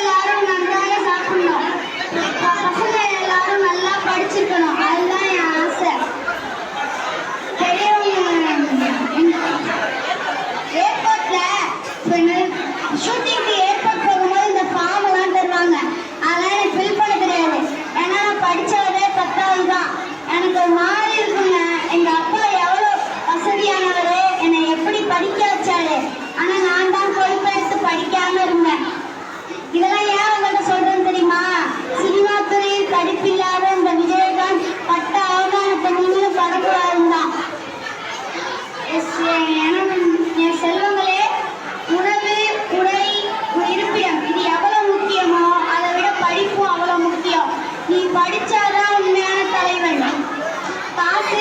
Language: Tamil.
எல்லாரும் நன்றாக சாப்பிடணும். பசங்க எல்லாரும் நல்லா படிச்சிருக்கணும். அதுதான் என் ஆசை. இந்த ஃபார்ம் எல்லாம் தருவாங்க. அதெல்லாம் ஃபில் பண்ண தெரியாது. ஏன்னா நான் பத்தாவது தான் எனக்கு மா பாட்டு